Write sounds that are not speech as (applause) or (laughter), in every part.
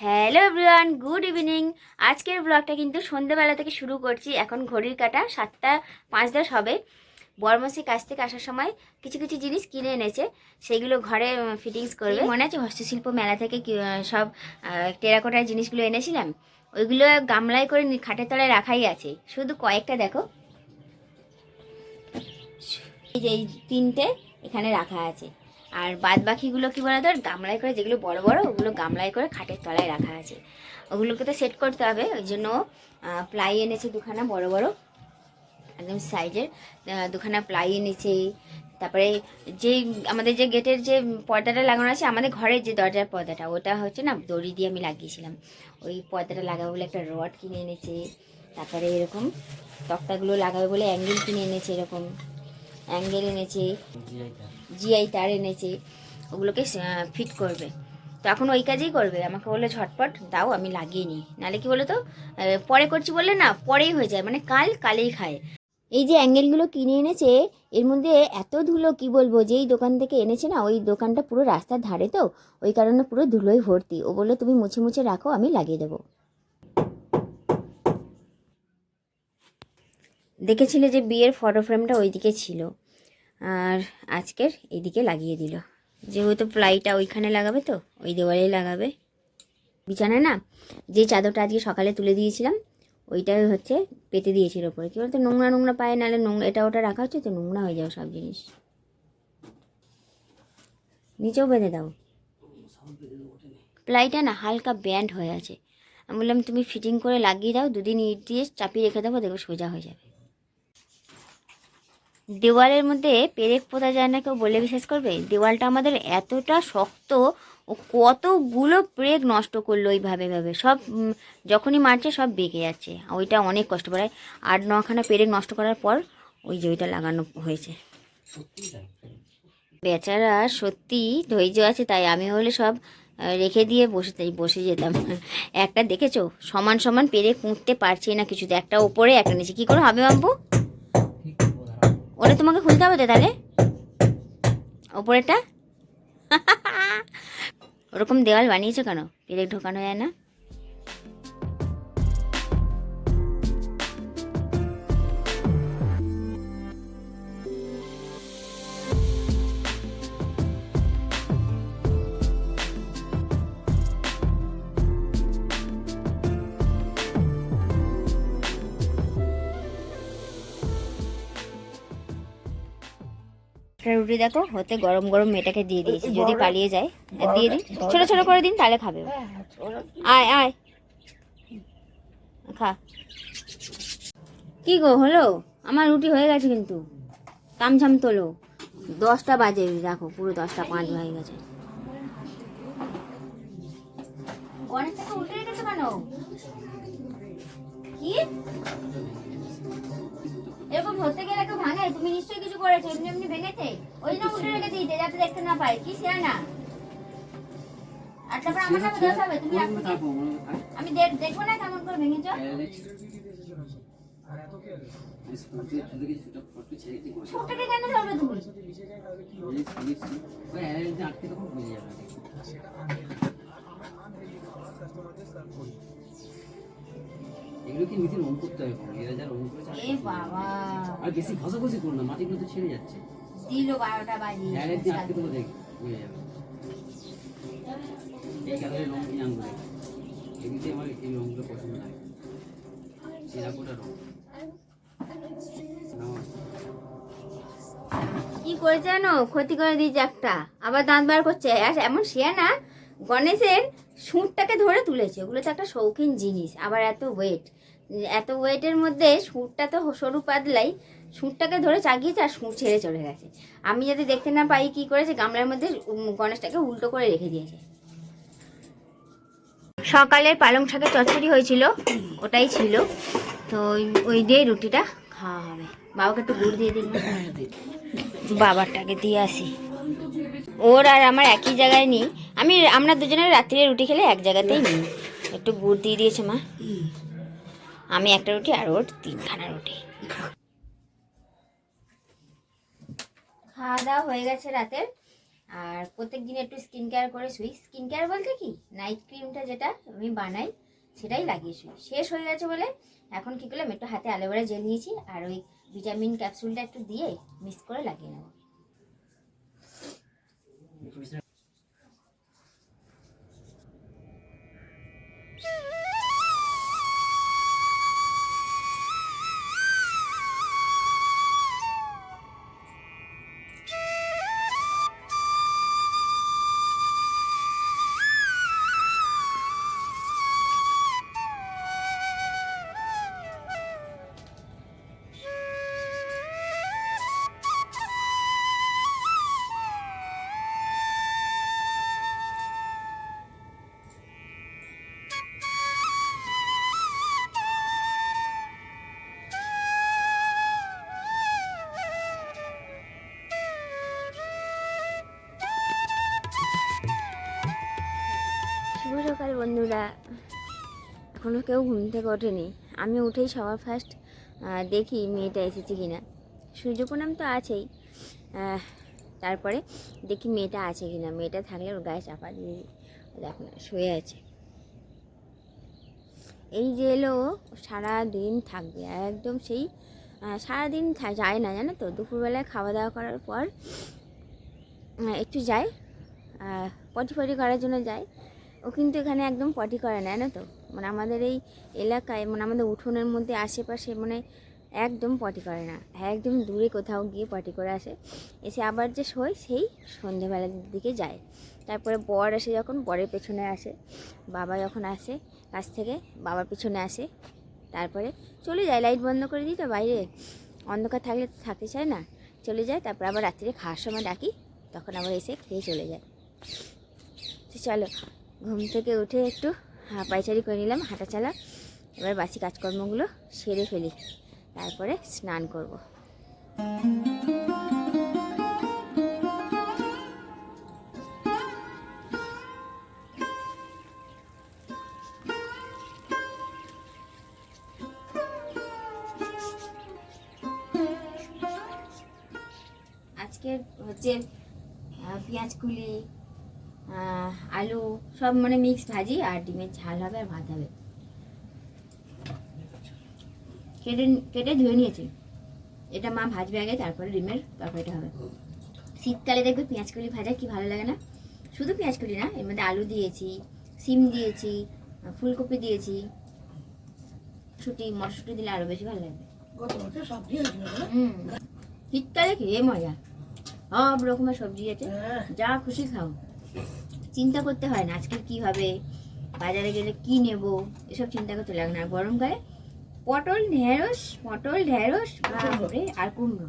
Hello everyone good evening. আজকের ব্লগটা কিন্তু সন্ধ্যেবেলা থেকে শুরু করছি। এখন ঘড়ির কাটা সাতটা পাঁচ দশ হবে। বর্মসি কাছ থেকে আসার সময় কিছু কিছু জিনিস কিনে এনেছে। সেগুলো ঘরে ফিটিংস করবে। মনে আছে হস্তশিল্প মেলা থেকে সব টেরাকোটার জিনিসগুলো এনেছিলাম? ওইগুলো গামলায় করে খাটের তলায় রাখাই আছে। শুধু কয়েকটা দেখো। এই যে এই তিনটে এখানে রাখা আছে। আর বাদ বাকিগুলো কি ধর গামলায় করে যেগুলো বড় বড়, ওগুলো গামলায় করে খাটের তলায় রাখা আছে। ওগুলোকে তো সেট করতে হবে, ওই জন্য প্লাই এনেছে দুখানা বড় বড়, একদম সাইজের দুখানা প্লাই এনেছে। তারপরে যে, আমাদের যে গেটের যে পর্দাটা লাগানো আছে, আমাদের ঘরের যে দরজার পর্দাটা, ওটা হচ্ছে না, দড়ি দিয়ে আমি লাগিয়েছিলাম। ওই পর্দাটা লাগাবো বলে একটা রড কিনে এনেছে। তারপরে এরকম, তক্তাগুলো লাগাবে বলে অ্যাঙ্গেল কিনে এনেছে এরকম। অ্যাঙ্গেল এনেছে জিআই তার এনেছে ওগুলোকে ফিট করবে। তো এখন ওই কাজেই করবে। আমাকে বলল ঝটপট দাও আমি লাগিয়ে নিই। নাহলে কি বলো তো পরে করছি বললে না পরেই হয়ে যায়। মানে কাল কালেই খায়। এই যে অ্যাঙ্গেলগুলো কিনে এনেছে এর মধ্যে এত ধুলো কি বলব যেই দোকান থেকে এনেছে না ওই দোকানটা পুরো রাস্তার ধারে তো ওই কারণে পুরো ধুলোয় ভর্তি। ও বলল তুমি মুছে মুছে রাখো আমি লাগিয়ে দেবো। দেখেছিলে যে বিয়ের ফটো ফ্রেমটা ওইদিকে ছিল। আর আজকের এইদিকে লাগিয়ে দিল। যেহেতু প্লাইটা ওইখানে লাগাবে তো, ওই দেওয়ালেই লাগাবে। বিছানায় না, যে চাদরটা আজকে সকালে তুলে দিয়েছিলাম, ওইটাই হচ্ছে পেতে দিয়েছিল ওপরে। কী বলতো, নোংরা নোংরা পায়ে, নাহলে নোংরা এটা ওটা রাখা হচ্ছে তো, নোংরা হয়ে যাও সব জিনিস। নিচেও বেঁধে দাও। প্লাইটা না হালকা ব্যান্ড হয়ে আছে। আমি বললাম, তুমি ফিটিং করে লাগিয়ে দাও, দুদিন ইট দিয়ে চাপিয়ে রেখে দেবো দেখো সোজা হয়ে যাবে। দেওয়ালের মধ্যে পেরেক পোতা যায় না কেউ বলে বিশ্বাস করবে? দেওয়ালটা আমাদের এতটা শক্ত ও কতগুলো পেরেক নষ্ট করল ওইভাবে ভাবে সব যখনই মারছে সব বেঁকে যাচ্ছে। ওইটা অনেক কষ্ট করে। আট নখানা পেরেক নষ্ট করার পর ওই যে ওইটা লাগানো হয়েছে। বেচারা সত্যি ধৈর্য আছে, তাই আমি হলে সব রেখে দিয়ে বসে তাই বসে যেতাম। একটা দেখেছ? সমান সমান পেরেক কুঁততে পারছি না কিছুতে। একটা ওপরে, একটা নিচে। কী করে হবে বাবু ওটা তোমাকে খুলতে হবে তো তাহলে? ওপরেরটা? (laughs) ওরকম দেওয়াল বানিয়েছো কেন? পেরেক ঢোকানো যায় না? একটা রুটি দেখো হতে গরম গরম মেয়েটাকে দিয়ে দিয়েছি। যদি পালিয়ে যায় আর দিয়ে দিন ছোট ছোট করে দিন তাহলে খাবে আয় আয়। খা। কি গো হলো? আমার রুটি হয়ে গেছে কিন্তু। তামঝাম তোলো। দশটা বাজে দেখো পুরো দশটা পাঁচ হয়ে গেছে। উল্টে কেন? কি? এরকম ধরতে গেলে তুমি নিশ্চয়ই কিছু করেছ এমনি এমনি ভেঙেছে ওই জন্য উল্টে রেখে দিয়েছে যাতে দেখতে না পাই কি সে না আর তারপর আমার নামে দোষ হবে তুমি আমি দেখ- দেখব না কেমন করে ভেঙেছো ছোটকে কেন ধরবে তুমি এগুলো কি মিথির রং করতে হবে কোনো এরা যা রং করে এ বাবা। আর বেশি ঘষাঘষি করো না মাটিগুলো তো ছেড়ে যাচ্ছে। দিল বারোটা বাজিয়ে হ্যাঁ একদিন আটকে দেবো দেখ হয়ে যাবে। এই কালারের রং এই আঙুলে এমনিতে আমার এই রংগুলো পছন্দ লাগে। রং। কি করেছে জানো? ক্ষতি করে দিয়েছে একটা। আবার দাঁত বার করছে। আর এমন সে না গণেশের সুঁটটাকে ধরে তুলেছে। ওগুলো তো একটা শৌখিন জিনিস। আবার এত ওয়েট এত ওয়েটের মধ্যে সুরটা তো সরু পাতলাই, সুরটাকে ধরে চাগিয়েছে আর সুঁট ছেড়ে চলে গেছে। আমি যাতে দেখতে না পাই কি করেছে, গামলার মধ্যে গণেশটাকে উল্টো করে রেখে দিয়েছে। সকালের পালং শাকের চচ্চড়ি হয়েছিল, ওটাই ছিল। তো ওই দিয়ে রুটিটা খাওয়া হবে। বাবাকে একটু গুড় দিয়ে দিন বাবারটাকে দিয়ে আসি। ওর আর আমার একই জায়গায় নিই। আমি, আমরা দুজনের রাত্রিরে রুটি খেলে এক জায়গাতেই নিই। একটু গুড় দিয়ে দিয়েছে মা। আমি একটা রুটি আর ওর তিনখানা রুটি। খাওয়া দাওয়া হয়ে গেছে রাতের। আর প্রত্যেক দিন একটু স্কিন কেয়ার করে শুই। স্কিন কেয়ার বলতে কি? নাইট ক্রিমটা যেটা আমি বানাই, সেটাই লাগিয়ে শুই। শেষ হয়ে গেছে বলে এখন কি করলাম? একটু হাতে অ্যালোভেরা জেল নিয়েছি আর ওই ভিটামিন ক্যাপসুলটা একটু দিয়ে মিক্স করে লাগিয়ে নেব। শুভ সকাল, বন্ধুরা। এখনও কেউ ঘুম থেকে ওঠেনি। আমি উঠেই সবার ফার্স্ট দেখি মেয়েটা এসেছে কিনা। সূর্যপ্রণাম তো আছেই। তারপরে দেখি মেয়েটা আছে কিনা। মেয়েটা থাকলে ওর গায়ে চাপা দিয়ে দেখো না, শুয়ে আছে। এই যে এলো সারা দিন থাকবে। একদম সেই সারাদিন যায় না, জানো তো? দুপুরবেলায় খাওয়া দাওয়া করার পর একটু যায়। পটি ফটি করার জন্য যায়। ও কিন্তু এখানে একদম পটি করে না, জানো তো? মানে আমাদের এই এলাকায় মানে আমাদের উঠোনের মধ্যে, আশেপাশে মানে একদম পটি করে না। একদম দূরে কোথাও গিয়ে পটি করে আসে। এসে আবার যে শোয়, সেই সন্ধেবেলার দিকে যায়। তারপরে বর আসে যখন, বরের পেছনে আসে। বাবা যখন আসে, কাছ থেকে বাবার পেছনে আসে। তারপরে চলে যায়, লাইট বন্ধ করে দিই তো বাইরে। অন্ধকার থাকলে থাকতে চায় না। চলে যায়, তারপর আবার রাত্রে খাওয়ার সময় ডাকি, তখন আবার এসে খেয়ে চলে যায়। তো চলো ঘুম থেকে উঠে একটু হাঁ, পায়চারি করে নিলাম, হাঁটা চালা। এবার বাসি কাজকর্মগুলো সেরে ফেলি। তারপরে স্নান করব। সব মানে মিক্স ভাজি আর ডিমের ঝাল হবে আর ভাত হবে। কেটে কেটে ধুয়ে নিয়েছি। এটা মা ভাজবে আগে তারপরে ডিমের তরকারিটা হবে। শীতকালে দেখবে পেঁয়াজ কলি ভাজা কি ভালো লাগে না? শুধু পেঁয়াজ কলি না এর মধ্যে আলু দিয়েছি সিম দিয়েছি ফুলকপি দিয়েছি। ছুটি মটরশুঁটি দিলে আরও বেশি ভালো লাগবে। শীতকালে খেয়ে মজা। সব রকমের সবজি আছে। যা খুশি খাও। চিন্তা করতে হয় না আজকে কি হবে বাজারে গেলে কি নেব এসব চিন্তা করতে লাগে না। আর গরমকালে পটল ঢেঁড়স পটল ঢেঁড়স আর কুমড়ো।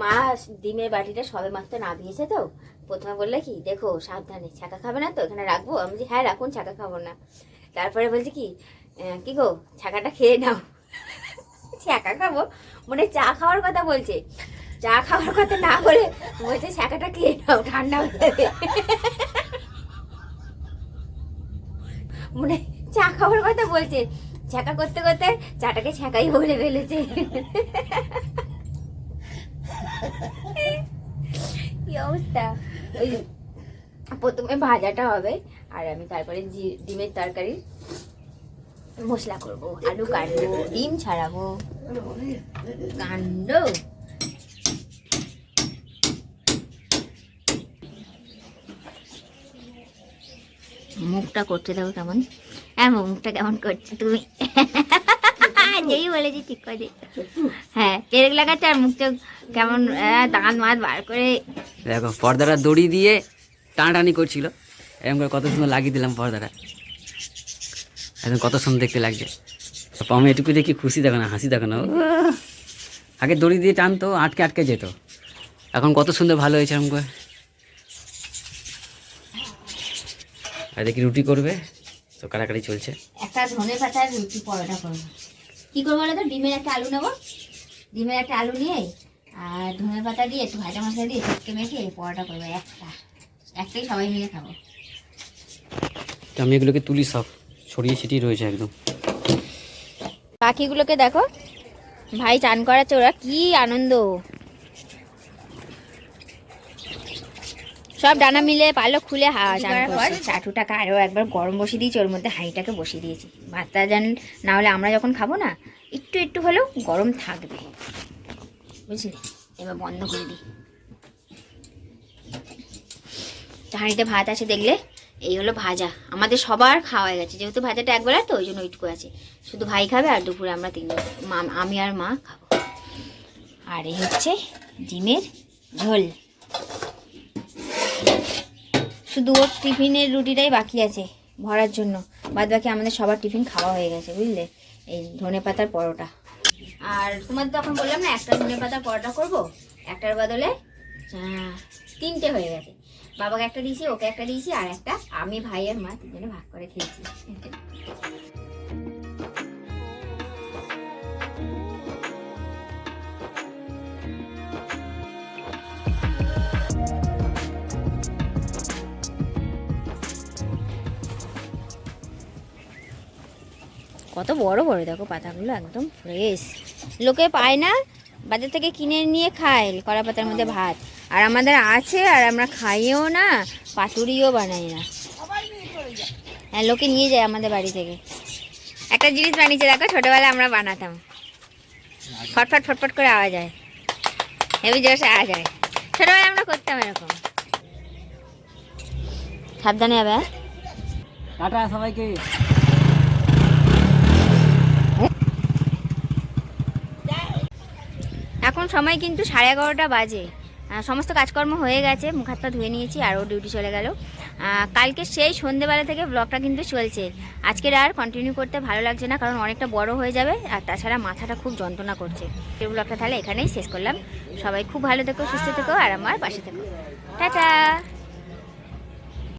মা ডিমের বাটিটা সবে মাত্র নামিয়েছে তো প্রথমে বললে কি দেখো সাবধানে ছাকা খাবে না তো এখানে রাখব? আমি বলছি হ্যাঁ রাখুন ছাকা খাব না। তারপরে বলছি কি কি গো ছাকাটা খেয়ে নাও। (laughs) ছাকা খাব? মানে চা খাওয়ার কথা বলছে। চা খাওয়ার কথা না বলে বলছে ছাকাটা খেয়ে নাও, ঠান্ডা হয়ে যাবে। মানে চা খাওয়ার কথা বলছে। ছ্যাঁকা করতে করতে চাটাকে ছ্যাঁকাই বলে ফেলেছে। কি অবস্থা? ওই প্রথমে ভাজাটা হবে, আর আমি তারপরে ডিমের তরকারি, মশলা করব, আলু কাটবো, ডিম ছাড়াবো। কাণ্ড? মুখটা করতে থাকো কেমন। হ্যাঁ মুখটা কেমন করছ তুমি? যেই বলেছি ঠিক করে হ্যাঁ চেরেক লাগাচ্ছে আর মুখটা কেমন আহ, দাঁত মাত বার করে। দেখো পর্দাটা দড়ি দিয়ে টানাটানি করছিল। এরকম করে কত সুন্দর লাগিয়ে দিলাম পর্দাটা। এখন কত সুন্দর দেখতে লাগছে। আমি এটুকু দেখি খুশি দেখো না হাসি দেখো না। আগে দড়ি দিয়ে টানতো আটকে আটকে যেত। এখন কত সুন্দর ভালো হয়েছে এরকম করে। আর দেখি রুটি করবে। তো কাটাকাটি চলছে। একটা ধনে পাতার রুটি পরোটা করব। কি করব বলো তো? ডিমের একটা আলু নেব। ডিমের একটা আলু নিয়ে আর ধনে পাতা দিয়ে একটু ভাজা মশলা দিয়ে চটকে মেখে পরোটা করব একটা। একটাই সবাই মিলে খাব। তো আমি এগুলোকে তুলি সব। ছড়িয়ে ছিটিয়ে রয়েছে একদম। পাখিগুলোকে দেখো। ভাই চান করাচ্ছে ওরা কি আনন্দ। সব ডানা মিলে পালো খুলে চাটুটাকে আরও একবার গরম বসিয়ে দিয়েছি ওর মধ্যে হাঁড়িটাকে বসিয়ে দিয়েছি। ভাতটা যেন না হলে আমরা যখন খাব না একটু একটু হলেও গরম থাকবে। বুঝলি? এবার বন্ধ করে দিই। হাঁড়িতে ভাত আছে দেখলে এই হলো ভাজা। আমাদের সবার খাওয়া হয়ে গেছে যেহেতু ভাজাটা একবেলা তো ওই জন্য ওইটুকু আছে। শুধু ভাই খাবে আর দুপুরে আমরা মা- আমি আর মা খাব। আর এই হচ্ছে ডিমের ঝোল। শুধু ওর টিফিনের রুটিটাই বাকি আছে ভরার জন্য। বাদ বাকি আমাদের সবার টিফিন খাওয়া হয়ে গেছে, বুঝলে? এই ধনে পাতার পরোটা। আর তোমাদের তখন বললাম না, একটা ধনে পাতার পরোটা করব, একটার বদলে তিনটে হয়ে গেছে। বাবাকে একটা দিয়েছি, ওকে একটা দিয়েছি, আর একটা আমি ভাইয়ের মা তিনজনে ভাগ করে খেয়েছি। কত বড় বড়। দেখো পাতাগুলো একদম ফ্রেশ লোকে পায় না, বাজার থেকে কিনে নিয়ে খায় কলা পাতার মধ্যে ভাত। আর আমাদের আছে, আর আমরা খাইও না, পাতুরিও বানাই না। হ্যাঁ লোকে নিয়ে যায় আমাদের বাড়ি থেকে। একটা জিনিস বানিয়েছে, দেখো, ছোটোবেলায় আমরা বানাতাম। ফটফট ফটফট করে আওয়াজ হয় হেভি জোরসে আওয়াজ হয় ছোটোবেলায় আমরা করতাম এরকম। সাবধানে হ্যাঁ টাটা সবাইকে। এখন সময় কিন্তু সাড়ে এগারোটা বাজে। সমস্ত কাজকর্ম হয়ে গেছে, মুখ হাত পা ধুয়ে নিয়েছি, আরও ডিউটি চলে গেল। কালকে সেই সন্ধেবেলা থেকে ব্লগটা কিন্তু চলছে। আজকের আর কন্টিনিউ করতে ভালো লাগছে না, কারণ অনেকটা বড় হয়ে যাবে, আর তাছাড়া মাথাটা খুব যন্ত্রণা করছে। এই ব্লগটা তাহলে এখানেই শেষ করলাম। সবাই খুব ভালো থেকো, সুস্থ থেকো, আর আমার পাশে থেকো। টাটা!